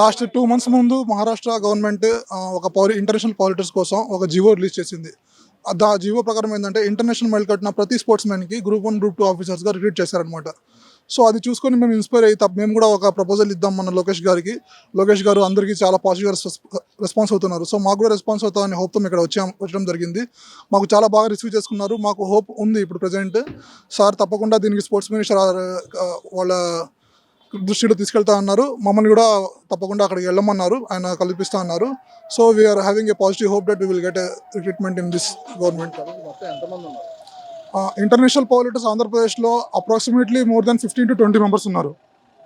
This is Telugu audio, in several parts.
లాస్ట్ టూ మంత్స్ ముందు మహారాష్ట్ర గవర్నమెంట్ ఒక పౌరి ఇంటర్నేషనల్ పాలిటిక్స్ కోసం ఒక జివో రిలీజ్ చేసింది. ఆ దా జివో ప్రకారం ఏంటంటే ఇంటర్నేషనల్ మెడల్ కట్టిన ప్రతి స్పోర్ట్స్ మ్యాన్కి గ్రూప్ వన్ గ్రూప్ టూ ఆఫీసర్స్గా రిక్రూట్ చేశారనమాట సో అది చూసుకొని మేము ఇన్స్పైర్ అయ్యి తప్ప మేము కూడా ఒక ప్రపోజల్ ఇద్దాం మన లోకేష్ గారికి. లోకేష్ గారు అందరికీ చాలా పాజిటివ్ రెస్పాన్స్ అవుతున్నారు. సో మాకు కూడా రెస్పాన్స్ అవుతామని హోప్తో ఇక్కడ వచ్చాం వచ్చడం జరిగింది. మాకు చాలా బాగా రిసీవ్ చేసుకున్నారు. మాకు హోప్ ఉంది ఇప్పుడు ప్రజెంట్ సార్ తప్పకుండా దీనికి స్పోర్ట్స్ మినిస్టర్ వాళ్ళ దృష్టిలో తీసుకెళ్తా అన్నారు. మమ్మల్ని కూడా తప్పకుండా అక్కడికి వెళ్ళమన్నారు. ఆయన కల్పిస్తా అన్నారు. So we're having a positive hope that we will get recruitment in this government international politics ఆంధ్రప్రదేశ్లో approximately more than fifteen to twenty members ఉన్నారు.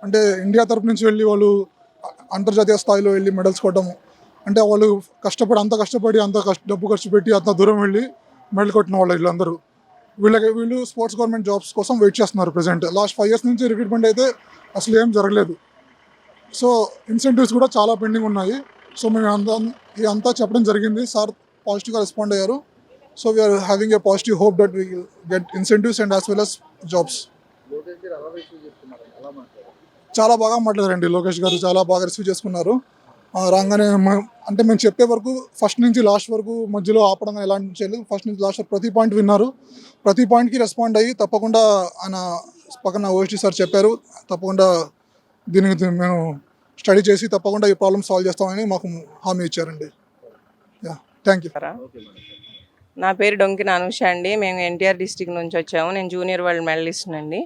అంటే ఇండియా తరపు నుంచి వెళ్ళి వాళ్ళు అంతర్జాతీయ స్థాయిలో వెళ్ళి మెడల్స్ కొట్టడం అంటే వాళ్ళు కష్టపడి అంత కష్టపడి అంత కష్ట డబ్బు ఖర్చు పెట్టి అంత దూరం వెళ్ళి మెడల్ కొట్టిన వాళ్ళు వీళ్ళందరూ. వీళ్ళకి వీళ్ళు స్పోర్ట్స్ గవర్నమెంట్ జాబ్స్ కోసం వెయిట్ చేస్తున్నారు ప్రజెంట్ లాస్ట్ ఫైవ్ ఇయర్స్ నుంచి రిక్రూట్మెంట్ అయితే అసలు ఏం జరగలేదు. సో ఇన్సెంటివ్స్ కూడా చాలా పెండింగ్ ఉన్నాయి. సో మేము అంతా ఇదంతా చెప్పడం జరిగింది. సార్ పాజిటివ్గా రెస్పాండ్ అయ్యారు. So we are having a positive hope that we get incentives and as well as jobs చాలా బాగా మాట్లాడారండి లోకేష్ గారు. చాలా బాగా రిసీవ్ చేసుకున్నారు. రాగానే అంటే మేము చెప్పే వరకు ఫస్ట్ నుంచి లాస్ట్ వరకు మధ్యలో ఆపడం ఎలాంటి చేయలేదు ఫస్ట్ నుంచి లాస్ట్ వరకు ప్రతి పాయింట్ విన్నారు. ప్రతి పాయింట్కి రెస్పాండ్ అయ్యి తప్పకుండా ఆయన పక్కన ఓఎస్టీ సార్ చెప్పారు. తప్పకుండా దీనికి మేము స్టడీ చేసి తప్పకుండా ఈ ప్రాబ్లమ్ సాల్వ్ చేస్తామని మాకు హామీ ఇచ్చారండి. యా థ్యాంక్ యూ నా పేరు డొంకిన అనూష అండి. మేము ఎన్టీఆర్ డిస్టిక్ నుంచి వచ్చాము. నేను జూనియర్ వరల్డ్ మెడలిస్ట్ అండి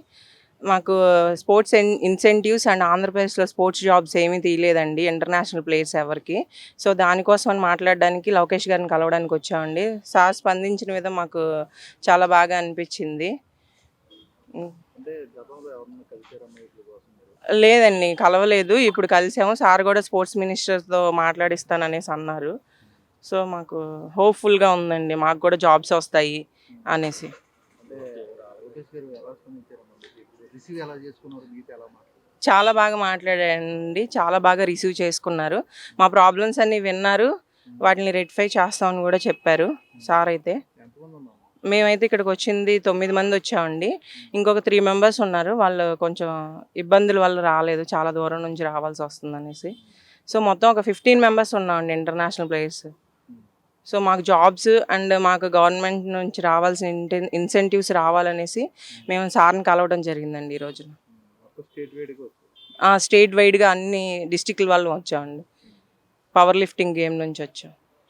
మాకు స్పోర్ట్స్ ఇన్సెంటివ్స్ అండ్ ఆంధ్రప్రదేశ్లో స్పోర్ట్స్ జాబ్స్ ఏమీ తీయలేదండి ఇంటర్నేషనల్ ప్లేయర్స్ ఎవరికి. సో దానికోసం అని మాట్లాడడానికి లోకేష్ గారిని కలవడానికి వచ్చామండి. సార్ స్పందించిన విధం మాకు చాలా బాగా అనిపించింది. లేదండి కలవలేదు. ఇప్పుడు కలిసాము. సార్ కూడా స్పోర్ట్స్ మినిస్టర్తో మాట్లాడిస్తాననేసి అన్నారు. సో మాకు హోప్ఫుల్గా ఉందండి. మాకు కూడా జాబ్స్ వస్తాయి అనేసి. రిసీవ్ ఎలా చేసుకున్నారు? మీతో ఎలా మాట్లాడారు? చాలా బాగా మాట్లాడారండి. చాలా బాగా రిసీవ్ చేసుకున్నారు. మా ప్రాబ్లమ్స్ అన్ని విన్నారు. వాటిని రెక్టిఫై చేస్తామని కూడా చెప్పారు సార్ అయితే. మేమైతే ఇక్కడికి వచ్చింది తొమ్మిది మంది వచ్చామండి. ఇంకొక త్రీ మెంబర్స్ ఉన్నారు. వాళ్ళు కొంచెం ఇబ్బందుల వల్ల రాలేదు. చాలా దూరం నుంచి రావాల్సి వస్తుంది అనేసి సో మొత్తం ఒక ఫిఫ్టీన్ మెంబర్స్ ఉన్నామండి ఇంటర్నేషనల్ ప్లేయర్స్ సో మాకు జాబ్స్ అండ్ మాకు గవర్నమెంట్ నుంచి రావాల్సిన ఇన్సెంటివ్స్ రావాలనేసి మేము సార్ని కలవడం జరిగిందండి వైడ్గా వచ్చారు. స్టేట్ వైడ్గా అన్ని డిస్టిక్ల వాళ్ళు వచ్చామండి. పవర్ లిఫ్టింగ్ గేమ్ నుంచి వచ్చాం.